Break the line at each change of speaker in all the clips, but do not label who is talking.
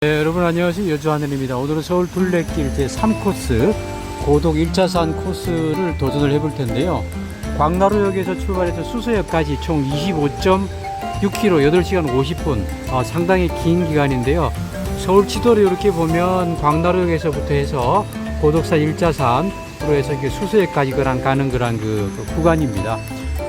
네, 여러분 안녕하세요. 여주하늘입니다. 오늘은 서울 둘레길 제3코스 고독 1차산 코스를 도전을 해볼 텐데요. 광나루역에서 출발해서 수서역까지 총 25.6km, 8시간 50분. 어, 상당히 긴 기간인데요. 서울 지도를 이렇게 보면 광나루역에서부터 해서 고독산 1차산으로 해서 이렇게 수서역까지 가는 그런 그, 그 구간입니다.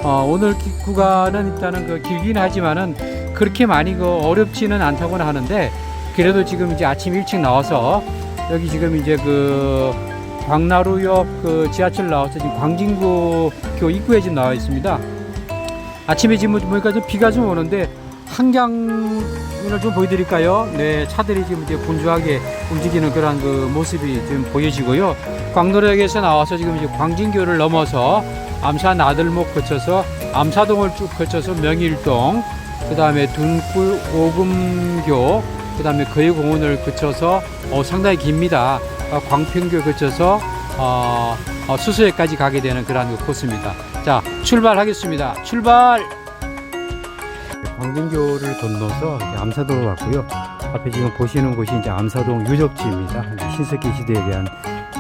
어, 오늘 기- 구간은 일단은 그 길긴 하지만은 그렇게 많이 그 어렵지는 않다고는 하는데 그래도 지금 이제 아침 일찍 나와서 여기 지금 이제 그 광나루역 그 지하철 나와서 지금 광진구교 입구에 지금 나와 있습니다. 아침에 지금 보니까 좀 비가 좀 오는데 한강을 좀 보여드릴까요? 네, 차들이 지금 이제 분주하게 움직이는 그런 그 모습이 지금 보여지고요. 광나루역에서 나와서 지금 이제 광진교를 넘어서 암사 나들목 거쳐서 암사동을 쭉 거쳐서 명일동, 그 다음에 둔굴 오금교, 그 다음에 거리공원을 거쳐서 어, 상당히 깁니다. 어, 광평교 거쳐서 어, 어, 수서역까지 가게 되는 그런 그 코스입니다. 자, 출발하겠습니다. 출발! 광진교를 건너서 암사동으로 왔고요. 앞에 지금 보시는 곳이 이제 암사동 유적지입니다. 신석기 시대에 대한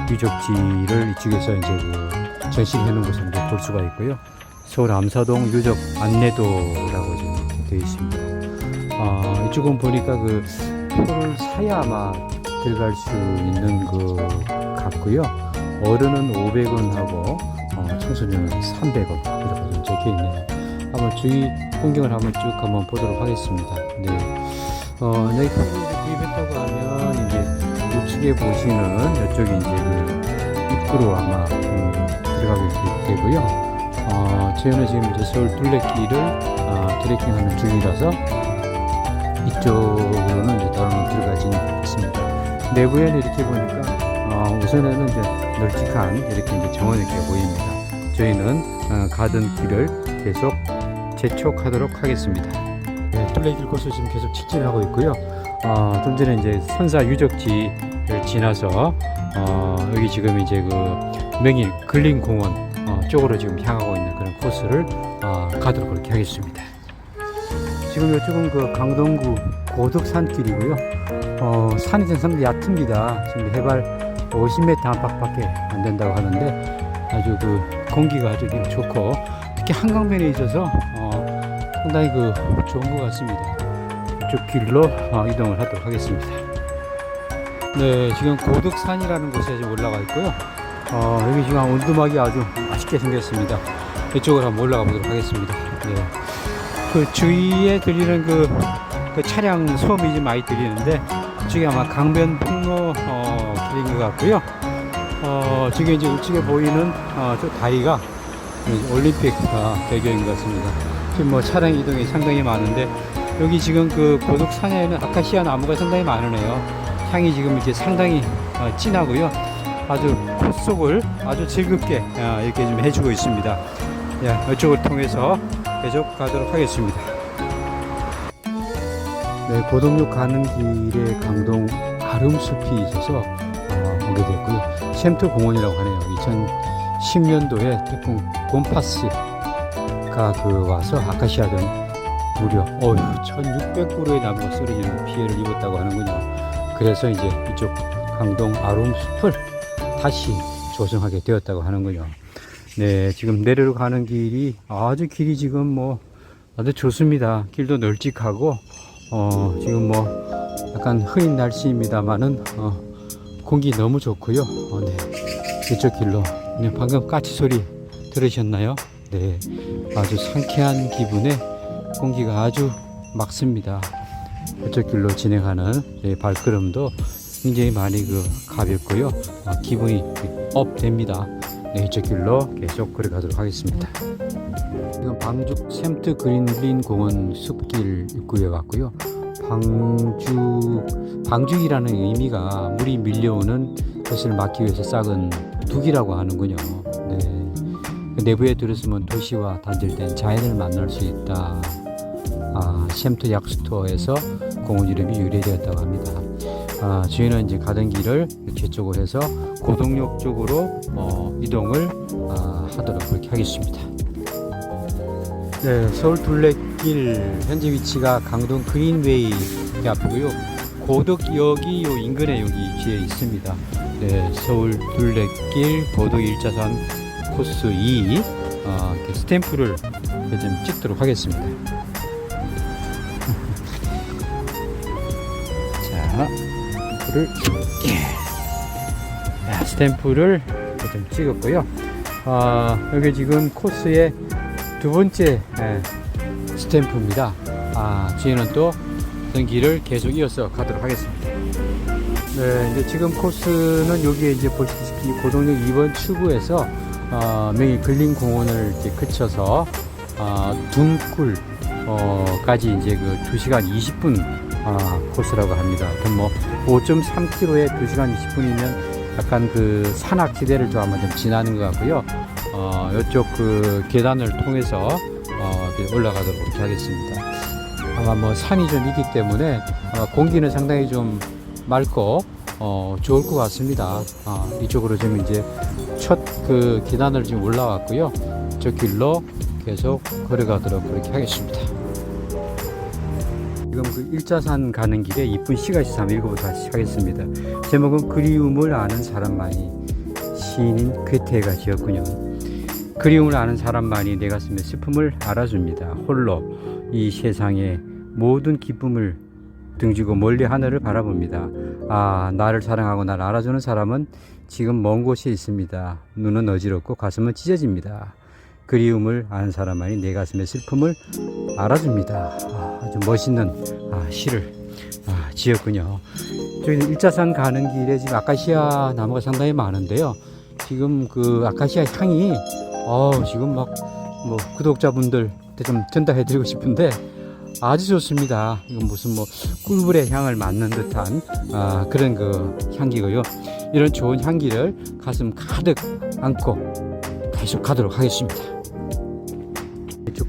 유적지를 이쪽에서 이제 그 전시해 놓은 이제 볼 수가 있고요. 서울 암사동 유적 안내도라고 지금 되어 있습니다. 아, 이쪽은 보니까 그 표를 사야 아마 들어갈 수 있는 그 같고요. 어른은 500원 하고 어, 청소년은 300원 이렇게 좀 적혀 있네요. 한번 주의 풍경을 한번 쭉 한번 보도록 하겠습니다. 네. 어, 여기 구입했다고 하면 이제 우측에 보시는 이쪽이 이제 그 입구로 아마 음, 들어가게 되고요. 어, 저희는 지금 이제 서울 둘레길을 아, 트레킹하는 중이라서 이쪽으로는 이제 더는 들어가진 않습니다. 내부에는 이렇게 보니까 어, 우선에는 이제 널찍한 이렇게 이제 정원이 이렇게 보입니다. 저희는 어, 가던 길을 계속 재촉하도록 하겠습니다. 네, 둘레길 코스 지금 계속 직진하고 있고요. 어, 좀 전에 이제 선사 유적지를 지나서 어, 여기 지금 이제 그 명일 근린공원 어, 쪽으로 지금 향하고 있는 그런 코스를 어, 가도록 그렇게 하겠습니다. 지금 이쪽은 그 강동구 고덕산길이고요. 어, 산이 좀 상당히 얕습니다. 지금 해발 50m 안팎밖에 안 된다고 하는데 아주 그 공기가 아주 좋고 특히 한강변에 있어서 어, 상당히 그 좋은 것 같습니다. 이쪽 길로 어, 이동을 하도록 하겠습니다. 네, 지금 고덕산이라는 곳에 지금 올라가 있고요. 어, 여기 지금 온두막이 아주 맛있게 생겼습니다. 이쪽으로 한번 올라가 보도록 하겠습니다. 네. 그 주위에 들리는 그, 그 차량 소음이 좀 많이 들리는데 이쪽이 아마 강변 폭로 어, 길인 것 같고요. 어, 지금 이제 우측에 보이는 어, 저 다리가 이 올림픽 어, 배경인 것 같습니다. 지금 뭐 차량 이동이 상당히 많은데 여기 지금 그 고독 산에는 아카시아 나무가 상당히 많으네요. 향이 지금 이렇게 상당히 어, 진하고요. 아주 콧 속을 아주 즐겁게 어, 이렇게 좀 해주고 있습니다. 예, 이쪽을 통해서 계속 가도록 하겠습니다. 네, 고동역 가는 길에 강동 아름숲이 있어서 어, 오게 됐고요. 샘터 공원이라고 하네요. 2010년도에 태풍 곰파스가 그 와서 아카시아등 무려 어휴 1600그루의 나무가 쓰러지는 피해를 입었다고 하는군요. 그래서 이제 이쪽 강동 아름숲을 다시 조성하게 되었다고 하는군요. 네, 지금 내려로 가는 길이 아주 길이 지금 뭐 아주 좋습니다. 길도 널찍하고 어, 지금 뭐 약간 흐린 날씨입니다만은 어, 공기 너무 좋고요. 어, 네, 이쪽 길로 네, 방금 까치 소리 들으셨나요? 네, 아주 상쾌한 기분에 공기가 아주 막습니다. 이쪽 길로 진행하는 네, 발걸음도 굉장히 많이 그 가볍고요. 어, 기분이 업 됩니다. 네, 이쪽 길로 계속 걸어가도록 하겠습니다. 지금 방죽 샘트 그린린 공원 숲길 입구에 왔고요. 방죽 방죽이라는 의미가 물이 밀려오는 것을 막기 위해서 쌓은 둑이라고 하는군요. 네. 그 내부에 들어서면 도시와 단절된 자연을 만날 수 있다. 아, 샘트 약수터에서 공원 이름이 유래되었다고 합니다. 아, 저희는 이제 가던 길을 저쪽으로 해서 고동역 쪽으로 어, 이동을 아, 하도록 그렇게 하겠습니다. 네, 서울 둘레길 현재 위치가 강동 그린웨이 앞이고요. 고덕역이 요 인근에 여기 위치해 있습니다. 네, 서울 둘레길 고덕 1차선 코스 2 어, 이렇게 스탬프를 좀 찍도록 하겠습니다. 스탬프를 예. 자, 스탬프를 좀 찍었고요. 아, 여기 지금 코스의 두 번째 예, 스탬프입니다. 아, 저희는 또 어떤 길을 계속 이어서 가도록 하겠습니다. 네, 이제 지금 코스는 여기에 이제 보시다시피 고동역 2번 출구에서 어, 명의 근린 공원을 이제 그쳐서 어, 둔굴 어까지 이제 그 2시간 20분 아, 코스라고 합니다. 하여튼 뭐 5.3km에 2시간 20분이면 약간 그 산악지대를 좀 아마 좀 지나는 것 같고요. 어, 이쪽 그 계단을 통해서 어, 올라가도록 이렇게 하겠습니다. 아마 뭐 산이 좀 있기 때문에 아마 공기는 상당히 좀 맑고 어, 좋을 것 같습니다. 아, 이쪽으로 지금 이제 첫 그 계단을 지금 올라왔고요. 저 길로 계속 걸어가도록 그렇게 하겠습니다. 지금 그 일자산 가는 길에 이쁜 시가 있어서 한번 읽어보도록 하겠습니다. 제목은 그리움을 아는 사람만이 시인인 괴테가 지었군요. 그리움을 아는 사람만이 내 가슴의 슬픔을 알아줍니다. 홀로 이 세상의 모든 기쁨을 등지고 멀리 하늘을 바라봅니다. 아, 나를 사랑하고 나를 알아주는 사람은 지금 먼 곳에 있습니다. 눈은 어지럽고 가슴은 찢어집니다. 그리움을 아는 사람만이 내 가슴의 슬픔을 알아줍니다. 아, 아주 멋있는 아, 시를 아, 지었군요. 저기 일자산 가는 길에 지금 아카시아 나무가 상당히 많은데요. 지금 그 아카시아 향이 어, 지금 막 뭐 구독자분들한테 좀 전달해드리고 싶은데 아주 좋습니다. 이건 무슨 뭐 꿀불의 향을 맡는 듯한 아, 그런 그 향기고요. 이런 좋은 향기를 가슴 가득 안고 계속 가도록 하겠습니다.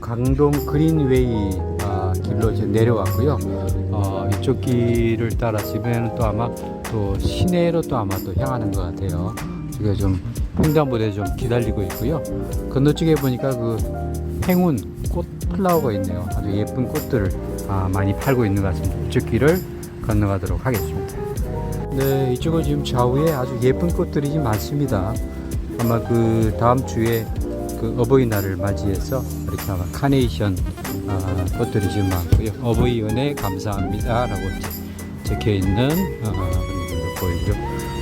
강동 그린웨이 아, 길로 이제 내려왔고요. 어, 이쪽 길을 따라 지금에는 또 아마 또 시내로 또 아마 또 향하는 것 같아요. 지금 좀 횡단보도에 좀 기다리고 있고요. 건너쪽에 보니까 그 행운 꽃 플라워가 있네요. 아주 예쁜 꽃들을 아, 많이 팔고 있는 것 같습니다. 이쪽 길을 건너가도록 하겠습니다. 네, 이쪽은 지금 좌우에 아주 예쁜 꽃들이 많습니다. 아마 그 다음 주에 그 어버이날을 맞이해서 이렇게 아마 카네이션 아, 꽃들이 지금 많고요. 어버이 은혜 감사합니다라고 적혀 있는 어, 그런 것도 보이죠.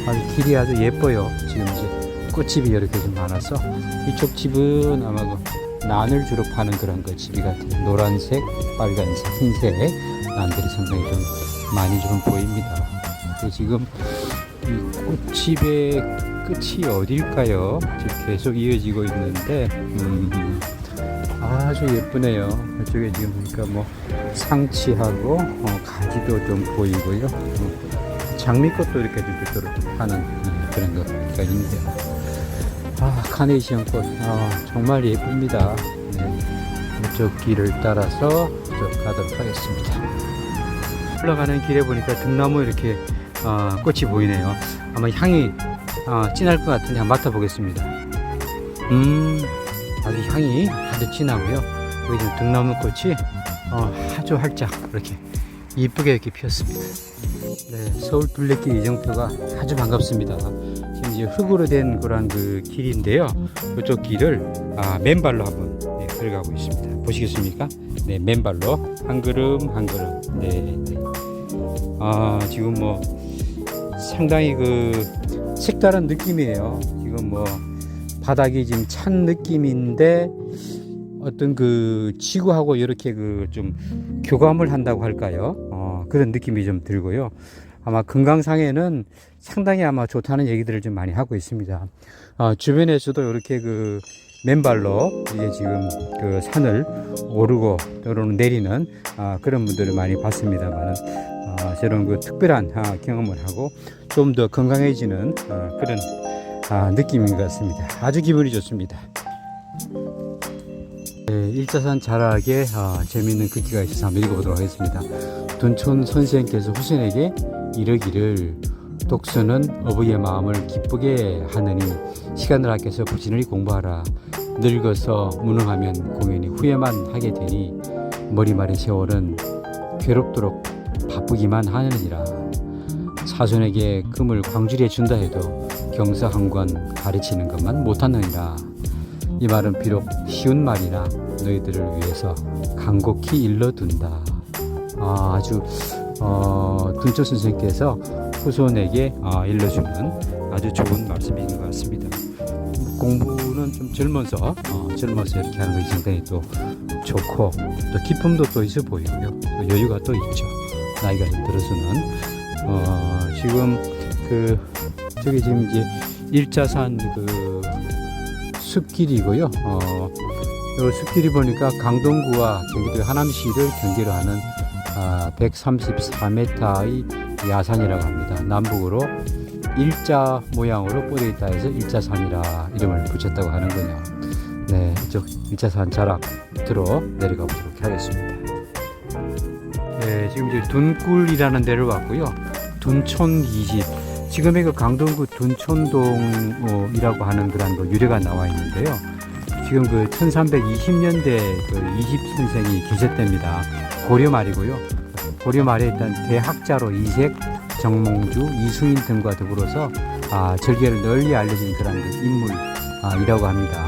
아주 길이 아주 예뻐요. 지금 이제 꽃집이 이렇게 좀 많아서 이쪽 집은 아마 그 난을 주로 파는 그런 그 집이 같아요. 노란색, 빨간색, 흰색 난들이 상당히 좀 많이 좀 보입니다. 지금 이 꽃집의 끝이 어딜까요? 지금 계속 이어지고 있는데 음, 아주 예쁘네요. 이쪽에 지금 보니까 뭐 상치하고 어, 가지도 좀 보이고요. 어, 장미꽃도 이렇게 좀 별도로 하는 음, 그런 거가 있는데요. 아 카네이션 꽃, 아, 정말 예쁩니다. 네. 이쪽 길을 따라서 쭉 가도록 하겠습니다. 올라가는 길에 보니까 등나무 이렇게 어, 꽃이 보이네요. 아마 향이 어, 진할 것 같은데 한번 맡아보겠습니다. 음, 아주 향이 아주 진하고요. 여기 등나무 꽃이 어, 아주 활짝 이렇게 이쁘게 이렇게 피었습니다. 네, 서울 둘레길 이정표가 아주 반갑습니다. 지금 이제 흙으로 된 그런 그 길인데요. 이쪽 길을 아, 맨발로 한번 네, 걸어가고 있습니다. 보시겠습니까? 네, 맨발로 한 걸음 한 걸음. 네, 네. 아, 지금 뭐 상당히 그 색다른 느낌이에요. 지금 뭐 바닥이 지금 찬 느낌인데 어떤 그 지구하고 이렇게 그 좀 교감을 한다고 할까요? 어, 그런 느낌이 좀 들고요. 아마 건강상에는 상당히 아마 좋다는 얘기들을 좀 많이 하고 있습니다. 어, 주변에서도 이렇게 그 맨발로 이제 지금 그 산을 오르고 또는 내리는 아, 그런 분들을 많이 봤습니다만은 아, 저런 그 특별한 아, 경험을 하고 좀 더 건강해지는 아, 그런 아, 느낌인 것 같습니다. 아주 기분이 좋습니다. 네, 일자산 자락에 아, 재미있는 글귀가 있어서 한번 읽어보도록 하겠습니다. 둔촌 선생께서 후손에게 이르기를 독서는 어부의 마음을 기쁘게 하느니 시간을 아껴서 부지런히 공부하라. 늙어서 무능하면 공연히 후회만 하게 되니 머리 마른 세월은 괴롭도록 바쁘기만 하느니라. 사손에게 금을 광주리해 준다 해도 경사한관 가르치는 것만 못하느니라. 이 말은 비록 쉬운 말이나 너희들을 위해서 간곡히 일러둔다. 아, 아주 어, 둔초 선생께서 후손에게 아, 일러주는 아주 좋은 말씀인 것 같습니다. 공부는 좀 젊어서 어, 젊어서 이렇게 하는 것이 상당히 또 좋고 또 기쁨도 또 있어 보이고요. 또 여유가 또 있죠. 나이가 좀 들어서는 어, 지금 그 저기 지금 이제 일자산 그 숲길이고요. 어, 요 숲길이 보니까 강동구와 경기도 하남시를 경계로 하는 아, 134m의 야산이라고 합니다. 남북으로 일자 모양으로 뻗어 있다 해서 일자산이라 이름을 붙였다고 하는군요. 네, 이쪽 일자산 자락 밑으로 내려가 보도록 하겠습니다. 네, 지금 이제 둔굴이라는 데를 왔고요. 둔촌 이집. 지금의 그 강동구 둔촌동이라고 하는 그런 뭐 유래가 나와 있는데요. 지금 그 1320년대 그 이집 선생이 계셨답니다. 고려 말이고요. 고려 말에 일단 대학자로 이색, 정몽주, 이승인 등과 더불어서 아, 절개를 널리 알려진 그런 그 인물이라고 합니다.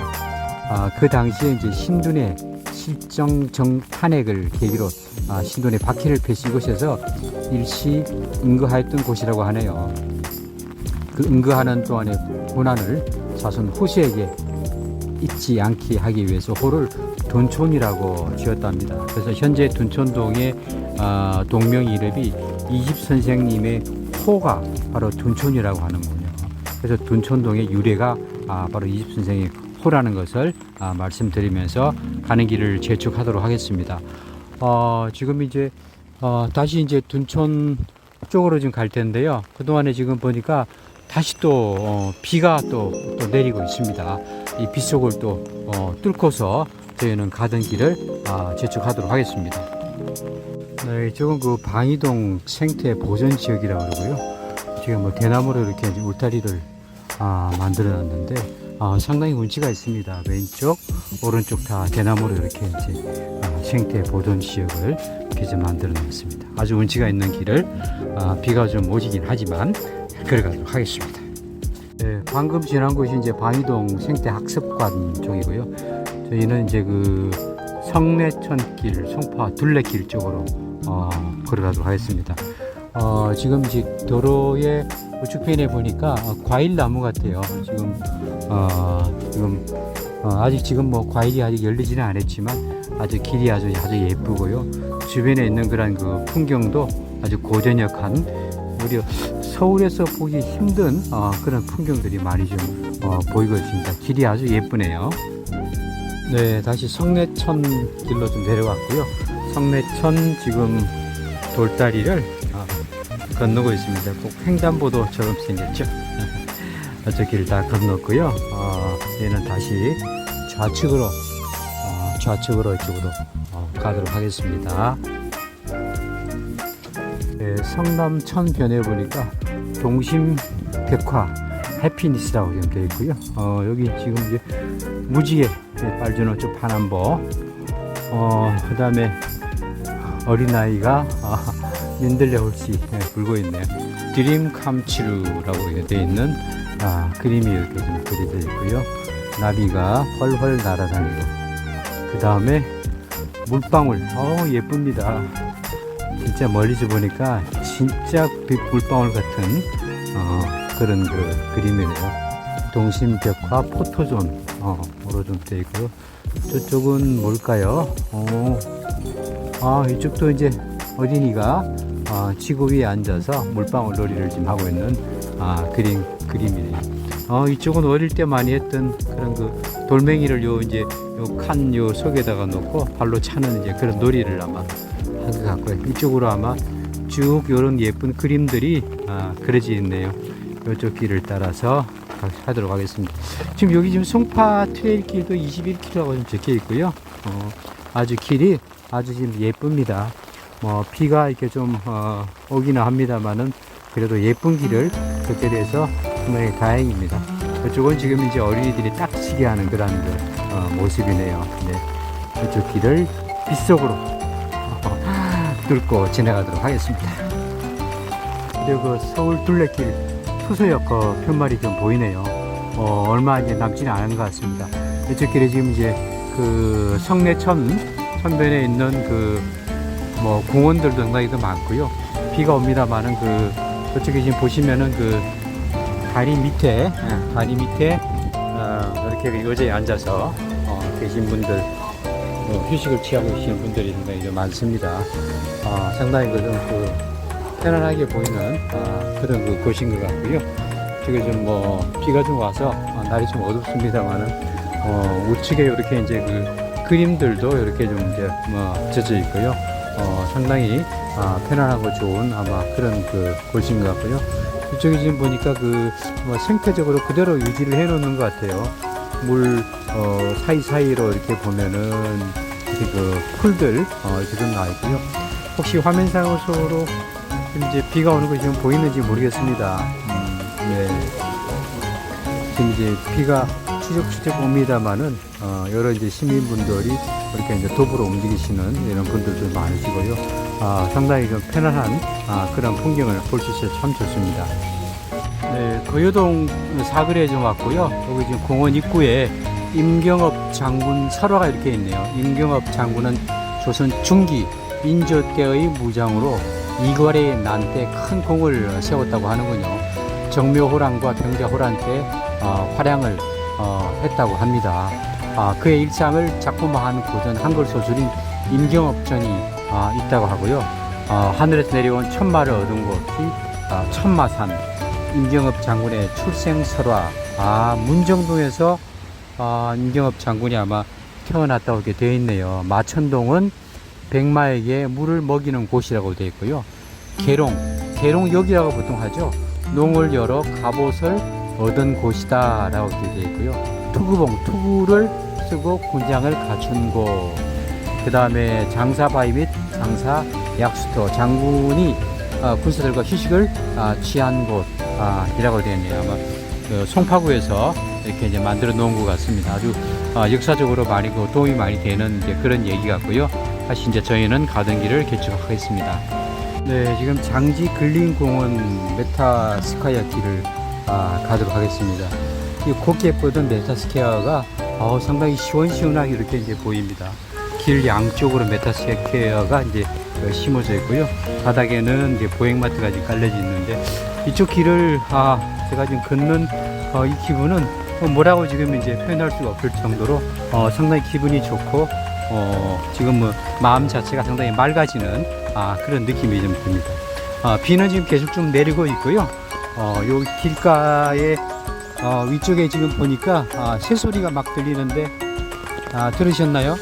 아, 그 당시에 이제 신둔의 실정 정 탄핵을 계기로 아, 신둔의 박해를 펴시 이곳에서 일시 응거하였던 곳이라고 하네요. 그 응거하는 동안의 고난을 자손 후세에게 잊지 않게 하기 위해서 호를 둔촌이라고 지었답니다. 그래서 현재 둔촌동의 아, 동명 이름이 이집 선생님의 호가 바로 둔촌이라고 하는군요. 그래서 둔촌동의 유래가 아, 바로 이집 선생의 호라는 것을 아, 말씀드리면서 가는 길을 재촉하도록 하겠습니다. 어, 지금 이제 어, 다시 이제 둔촌 쪽으로 지금 갈 텐데요. 그 동안에 지금 보니까 다시 또 어, 비가 또, 또 내리고 있습니다. 이 빗 속을 또 어, 뚫고서 저희는 가던 길을 아, 재촉하도록 하겠습니다. 네, 이쪽은 그 방이동 생태 보전 지역이라고 그러고요. 지금 뭐 대나무로 이렇게 울타리를 아, 만들어 놨는데 아, 상당히 운치가 있습니다. 왼쪽, 오른쪽 다 대나무로 이렇게 이제 아, 생태 보존 지역을 이렇게 좀 만들어 놨습니다. 아주 운치가 있는 길을 아, 비가 좀 오지긴 하지만 걸어가도록 하겠습니다. 네, 방금 지난 곳이 이제 방이동 생태 학습관 쪽이고요. 저희는 이제 그 성내천길, 송파 둘레길 쪽으로 어, 걸어가도록 하겠습니다. 어, 지금 도로의 우측편에 보니까 어, 과일 나무 같아요. 지금 어, 지금 어, 아직 지금 뭐 과일이 아직 열리지는 않았지만 아주 길이 아주 아주 예쁘고요. 주변에 있는 그런 그 풍경도 아주 고전역한 우리 서울에서 보기 힘든 어, 그런 풍경들이 많이 좀 어, 보이고 있습니다. 길이 아주 예쁘네요. 네, 다시 성내천 길로 좀 내려왔고요. 성내천 지금 돌다리를 아, 건너고 있습니다. 꼭 횡단보도처럼 생겼죠. 저 길을 다 건넜고요. 어, 얘는 다시 좌측으로 어, 좌측으로 이쪽으로 어, 가도록 하겠습니다. 네, 성남 천변에 보니까 동심 백화 해피니스라고 되어 있고요. 어, 여기 지금 이제 무지개 네, 빨주노초 파남보 어, 그 다음에 어린아이가 아, 민들레 홀씨 네, 불고 있네요. 드림 캄치루라고 되어 있는 아, 그림이 이렇게 좀 그려져 있고요. 나비가 훨훨 날아다니고 그 다음에 물방울 어 예쁩니다. 진짜 멀리서 보니까 진짜 빛 물방울 같은 어, 그런 그 그림이네요. 동심벽화 포토존 어, 되어 있고요. 저쪽은 뭘까요? 어, 아 이쪽도 이제 어린이가 어, 지구 위에 앉아서 물방울 놀이를 지금 하고 있는 아, 그림 그림이네요. 어, 이쪽은 어릴 때 많이 했던 그런 그 돌멩이를 요 이제 요 칸 요 속에다가 놓고 발로 차는 이제 그런 놀이를 아마 한 것 같고요. 이쪽으로 아마 쭉 요런 예쁜 그림들이 아, 그려져 있네요. 이쪽 길을 따라서 가- 하도록 하겠습니다. 지금 여기 지금 송파 트레일 길도 21km라고 좀 적혀 있고요. 어, 아주 길이 아주 지금 예쁩니다. 뭐 비가 이렇게 좀 어, 오기는 합니다만은 그래도 예쁜 길을 걷게 돼서 정말 다행입니다. 이쪽은 지금 이제 어린이들이 딱지게 하는 그런 그, 어, 모습이네요. 네. 이쪽 길을 빗속으로 뚫고 지나가도록 하겠습니다. 이제 그 서울 둘레길 수서역 그 편말이 좀 보이네요. 어, 얼마 이제 남지는 않은 것 같습니다. 이쪽 길에 지금 이제 그 성내천 천변에 있는 그 뭐 공원들도 상당히 더 많고요. 비가 옵니다만은 그 저쪽에 지금 보시면은 그 다리 밑에 예, 다리 밑에 어, 이렇게 그 의자에 앉아서 어, 계신 분들 어, 휴식을 취하고 계시는 분들이 상당히 좀 많습니다. 아, 상당히 그좀 그 편안하게 보이는 아, 그런 그 곳인 것 같고요. 지금 좀 뭐 비가 좀 와서 어, 날이 좀 어둡습니다만은 어, 우측에 이렇게 이제 그 그림들도 이렇게 좀 이제 뭐 젖어 있고요. 어, 상당히 아, 편안하고 좋은 아마 그런 그 곳인 것 같고요. 이쪽에 지금 보니까 그 뭐 생태적으로 그대로 유지를 해놓는 것 같아요. 물 어, 사이사이로 이렇게 보면은 이렇게 그 풀들 어, 좀 나와 있고요. 혹시 화면상으로 지금 이제 비가 오는 거 지금 보이는지 모르겠습니다. 음, 네. 지금 이제 비가 추적추적 옵니다만은 어, 여러 이제 시민분들이 이렇게 이제 도보로 움직이시는 이런 분들도 많으시고요. 아, 상당히 좀 편안한 아, 그런 풍경을 볼 수 있어서 참 좋습니다. 네, 거여동 사거리에 좀 왔고요. 여기 지금 공원 입구에 임경업 장군 설화가 이렇게 있네요. 임경업 장군은 조선 중기 민조 때의 무장으로 이괄의 난때 큰 공을 세웠다고 하는군요. 정묘호란과 병자호란 때 어, 활약을 어, 했다고 합니다. 아, 그의 일상을 작품화한 고전 한글 소설인 임경업전이 아, 있다고 하고요. 어, 하늘에서 내려온 천마를 얻은 곳이 아, 천마산 임경업 장군의 출생 설화. 아, 문정동에서 아, 임경업 장군이 아마 태어났다고 이렇게 되어 있네요. 마천동은 백마에게 물을 먹이는 곳이라고 되어 있고요. 계롱, 계롱역이라고 보통 하죠. 농을 열어 갑옷을 얻은 곳이다 라고 되어 있고요. 투구봉, 투구를 쓰고 군장을 갖춘 곳. 그 다음에 장사바위 및 장사 약수터, 장군이 아, 군사들과 휴식을 아, 취한 곳이라고 되어 있네요. 아마 그 송파구에서 이렇게 이제 만들어 놓은 것 같습니다. 아주 아, 역사적으로 많이 그 도움이 많이 되는 그런 얘기 같고요. 다시 이제 저희는 길을 개척하겠습니다. 네, 지금 장지 근린공원 메타 스카이아 길을 아, 가도록 하겠습니다. 이 곱게 예쁘던 메타 스케어가 어, 상당히 시원시원하게 이렇게 이제 보입니다. 길 양쪽으로 메타 스케어가 이제 어, 심어져 있고요. 바닥에는 이제 보행마트가 지금 깔려져 있는데 이쪽 길을 아, 제가 지금 걷는 어, 이 기분은 어, 뭐라고 지금 이제 표현할 수가 없을 정도로 어, 상당히 기분이 좋고 어, 지금 뭐 마음 자체가 상당히 맑아지는 아, 그런 느낌이 좀 듭니다. 아, 비는 지금 계속 좀 내리고 있고요. 어, 요 길가에 어, 위쪽에 지금 보니까 아, 새소리가 막 들리는데 아, 들으셨나요?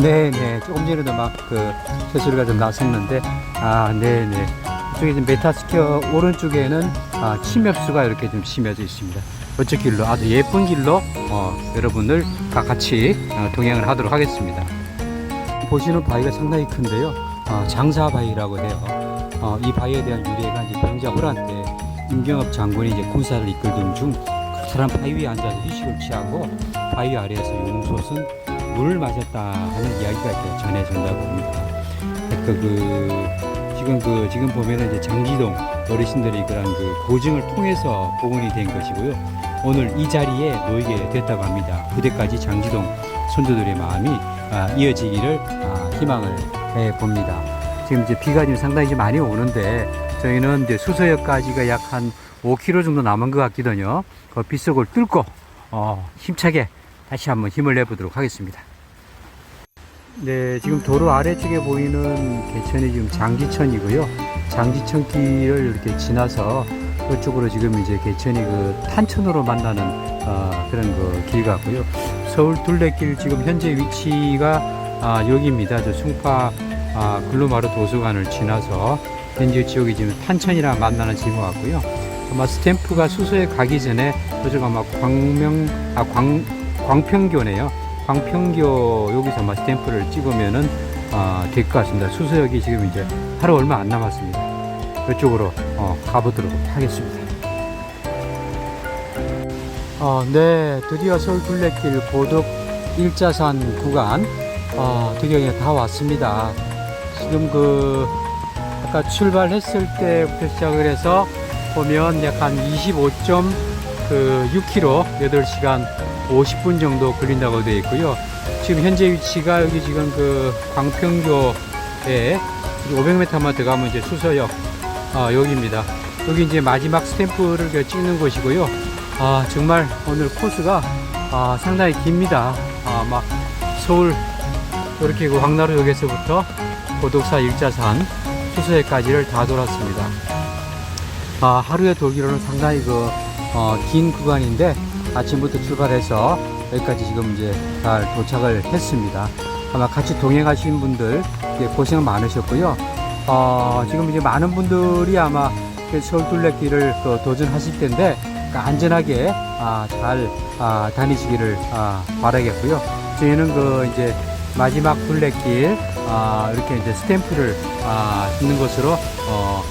네네 조금 전에도 막 그 새소리가 좀 났었는데 아 네네 이쪽에 지금 메타스퀘어 오른쪽에는 아, 침엽수가 이렇게 좀 심어져 있습니다. 어째 길로 아주 예쁜 길로 어, 여러분들 다 같이 어, 동행을 하도록 하겠습니다. 보시는 바위가 상당히 큰데요. 어, 장사 바위라고 해요. 어, 이 바위에 대한 유래가 이제 병자호란 때 임경업 장군이 이제 군사를 이끌던 중 사람 바위 위에 앉아서 휴식을 취하고 바위 아래에서 용솟은 물을 마셨다 하는 이야기가 이렇게 전해진다고 합니다. 그러니까 그 지금 그 지금 보면은 이제 장지동 어르신들이 그런 그 고증을 통해서 복원이 된 것이고요. 오늘 이 자리에 놓이게 됐다고 합니다. 그때까지 장지동 선조들의 마음이 아, 이어지기를 아, 희망을 해 봅니다. 지금 이제 비가 지금 상당히 좀 많이 오는데 저희는 이제 수서역까지가 약 한 5km 정도 남은 것 같거든요. 그 빗속을 뚫고 어, 힘차게 다시 한번 힘을 내보도록 하겠습니다. 네, 지금 도로 아래쪽에 보이는 개천이 지금 장지천이고요. 장지천 길을 이렇게 지나서 그쪽으로 지금 이제 개천이 그 탄천으로 만나는 어, 그런 그 길 같고요. 서울 둘레길 지금 현재 위치가 아, 여기입니다. 저 숭파 아, 글로마루 도서관을 지나서 현재 지역이 지금 탄천이랑 만나는 지금 같고요. 아마 스탬프가 수소에 가기 전에 저쪽 아마 광명 아 광 광평교네요. 광평교 여기서 아마 스탬프를 찍으면은 아, 될 것 같습니다. 수소역이 지금 이제 하루 얼마 안 남았습니다. 이쪽으로 어, 가보도록 하겠습니다. 어, 네, 드디어 서울 둘레길 고덕 일자산 구간 어, 드디어 다 왔습니다. 지금 그 아까 출발했을 때부터 시작을 해서 보면 약간 25.6km 8시간 50분 정도 걸린다고 되어 있고요. 지금 현재 위치가 여기 지금 그 광평교에 500m만 들어가면 이제 수서역 아, 여기입니다. 여기 이제 마지막 스탬프를 그 찍는 곳이고요. 아, 정말 오늘 코스가 아, 상당히 깁니다. 아, 막 서울 이렇게 그 황나루역에서부터 고독사 일자산 수서역까지를 다 돌았습니다. 아, 하루에 돌기로는 상당히 그, 어, 긴 구간인데 아침부터 출발해서 여기까지 지금 이제 잘 도착을 했습니다. 아마 같이 동행하신 분들 예, 고생 많으셨고요. 어, 지금 이제 많은 분들이 아마 그 서울 둘레길을 또 도전하실 텐데 그 안전하게 아, 잘 아, 다니시기를 아, 바라겠고요. 저희는 그 이제 마지막 둘레길 아, 이렇게 이제 스탬프를 아, 짓는 것으로 어,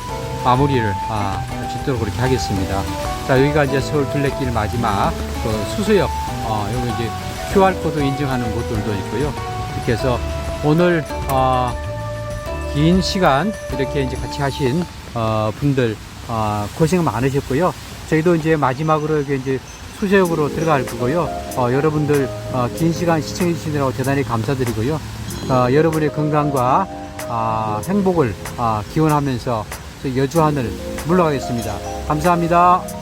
마무리를 아, 짓도록 그렇게 하겠습니다. 자 여기가 이제 서울 둘레길 마지막 그 수수역 어, 여기 이제 QR 코드 인증하는 곳들도 있고요. 이렇게 해서 오늘 어, 긴 시간 이렇게 이제 같이 하신 어, 분들 어, 고생 많으셨고요. 저희도 이제 마지막으로 이제 수세역으로 들어갈 거고요. 어, 여러분들 어, 긴 시간 시청해 주시느라고 대단히 감사드리고요. 어, 여러분의 건강과 아, 행복을 아, 기원하면서 저 여주 하늘 물러가겠습니다. 감사합니다.